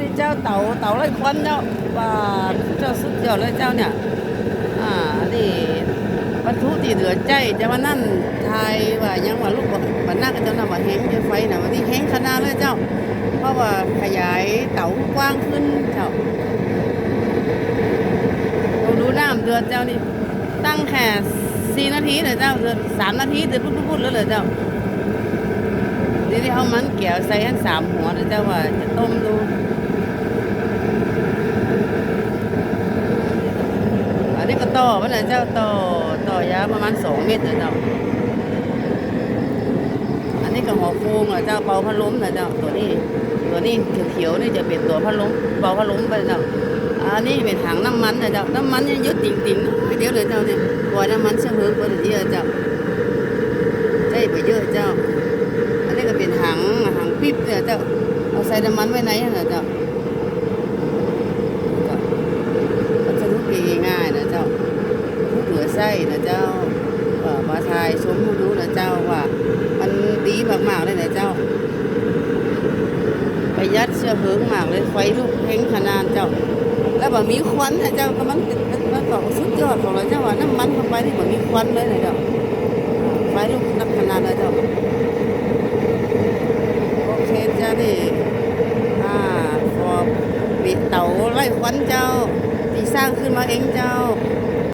นี่เจ้าเต่าเต่าไร้ควันเจ้าว่าเจ้าสุดยอดเลยเจ้าเนี่ยอ่านี่บรรทุกที่เหลือใจจะว่านั่นไทยว่ายังว่าลูกบอกบันหน้าก็เจ้าน่ะว่าแห้งจะไฟน่ะวันนี้แห้งขนาดเลยเจ้า เพราะว่าขยายเต่ากว้างขึ้นเจ้าเราดูน้ำเดือดเจ้านี่ตั้งแค่สี่นาทีเลยเจ้าเดือดสามนาทีเดือดพุดๆๆแล้วเลยเจ้าทีนี้เอามันแก้วใส่อันสามหัวนะเจ้าว่าจะต้มดู อันนี้ก็ ต่อมันนะเจ้าต่อต่อยาวประมาณสองเมตรนะเจ้าอันนี้ก็หัวโค้งนะเจ้าเป่าพัดลมนะเจ้าตัวนี้ ตัวนี้เขียวๆนี่จะเป็นตัวพัดลมเป่าพัดลมไปนะเจ้าอันนี้เป็นถังน้ำมันนะเจ้าน้ำมันเนี่ยเยอะติ่งๆไปเดียวเลยเจ้าเนี่ยปล่อยน้ำมันเชื้อเพลิงไปเดียวเจ้าใช่ไปเยอะเจ้า อันนี้ก็เป็นถังถังปิ๊บเนี่ยเจ้าเอาใส่น้ำมันไว้ไหนนะเจ้าก็มันจะทุกปีง่ายนะเจ้าทุกเหลือ ไส้นะเจ้าเอ่อมาทายชมให้รู้นะเจ้าว่า มันดีมากๆเลยนะเจ้าประหยัดเชื้อเพลิงมากเลยไฟลุกเพ่งขนาดเจ้า แล้วแบบมีควันนะเจ้าก็มันมันมันของสุดยอดของเราเจ้าว่าน้ำมันเข้าไปนี่แบบมีควันเลยนะเจ้าไฟลุกนักขนาดเลยเจ้าโอเคจ้าดิอ่าฟอบิเต่าไล่ควันเจ้าที่สร้างขึ้นมาเองเจ้า